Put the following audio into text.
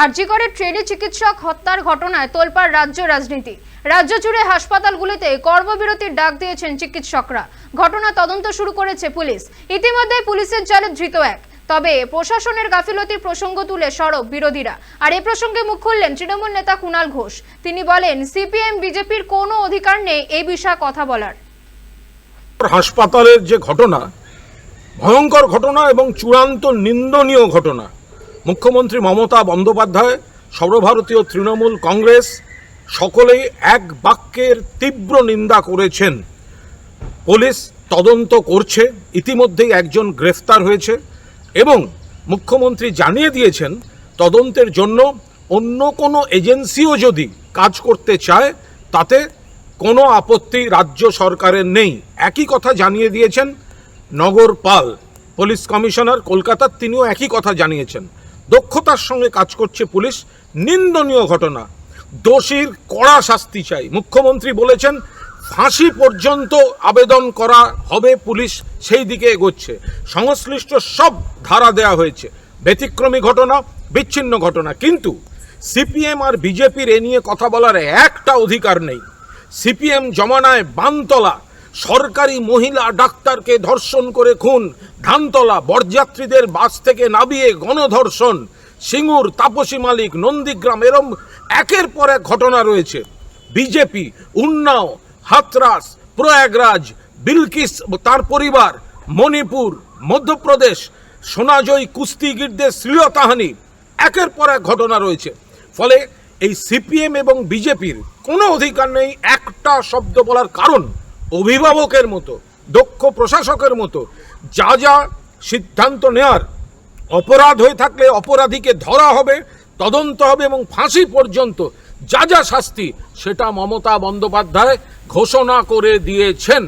আরজিকরের ট্রেনি চিকিৎসক হত্যার ঘটনায় তোলপাড় রাজ্য রাজনীতি। রাজ্য জুড়ে হাসপাতালগুলিতে কর্মবিরতির ডাক দিয়েছেন চিকিৎসকরা। ঘটনা তদন্ত শুরু করেছে পুলিশ। ইতিমধ্যে পুলিশের জালে ধৃত এক। তবে প্রশাসনের গাফিলতির প্রসঙ্গ তুলে সরব বিরোধীরা। আর এ প্রসঙ্গে মুখ খুললেন তৃণমূল নেতা কুণাল ঘোষ। তিনি বলেন, সিপিএম, বিজেপির কোনো অধিকার নেই এই বিষয়ে কথা বলার। হাসপাতালের যে ঘটনা, ভয়ঙ্কর ঘটনা এবং চূড়ান্ত নিন্দনীয় ঘটনা মুখ্যমন্ত্রী মমতা বন্দ্যোপাধ্যায়, সর্বভারতীয় তৃণমূল কংগ্রেস সকলেই এক বাক্যের তীব্র নিন্দা করেছেন। পুলিশ তদন্ত করছে, ইতিমধ্যেই একজন গ্রেফতার হয়েছে এবং মুখ্যমন্ত্রী জানিয়ে দিয়েছেন, তদন্তের জন্য অন্য কোনো এজেন্সিও যদি কাজ করতে চায়, তাতে কোনো আপত্তি রাজ্য সরকারের নেই। একই কথা জানিয়ে দিয়েছেন নগর পাল পুলিশ কমিশনার কলকাতার তিনিও একই কথা জানিয়েছেন। দক্ষতার সঙ্গে কাজ করছে পুলিশ। নিন্দনীয় ঘটনা। দোষীর কড়া শাস্তি চাই। মুখ্যমন্ত্রী বলেছেন, ফাঁসি পর্যন্ত আবেদন করা হবে, পুলিশ সেই দিকে এগোচ্ছে। সংশ্লিষ্ট সব ধারা দেয়া হয়েছে। ব্যতিক্রমী ঘটনা, বিচ্ছিন্ন ঘটনা। কিন্তু সিপিএম আর বিজেপির এ নিয়ে কথা বলার একটা অধিকার নেই। সিপিএম জমানায় বানতলা, সরকারি মহিলা ডাক্তারকে ধর্ষণ করে খুন ধানতলা বরযাত্রীদের বাস থেকে নামিয়ে গণধর্ষণ। সিঙ্গুর তাপসী মালিক নন্দীগ্রাম, এরম একের পর এক ঘটনা রয়েছে। বিজেপি, উন্নাও, হাতরাস, প্রয়াগরাজ, বিলকিস, তার পরিবার, মণিপুর, মধ্যপ্রদেশ, সোনাজয়ী কুস্তিগিরদের শ্লীলতাহানি, একের পর এক ঘটনা রয়েছে। ফলে এই সিপিএম এবং বিজেপির কোনো অধিকার নেই একটা শব্দ বলার কারণ অভিভাবকের মতো। দক্ষ প্রশাসকের মতো যা যা সিদ্ধান্ত নেওয়ার অপরাধ হয়ে থাকলে অপরাধীকে ধরা হবে, তদন্ত হবে এবং ফাঁসি পর্যন্ত যা যা শাস্তি, সেটা মমতা বন্দ্যোপাধ্যায় ঘোষণা করে দিয়েছেন।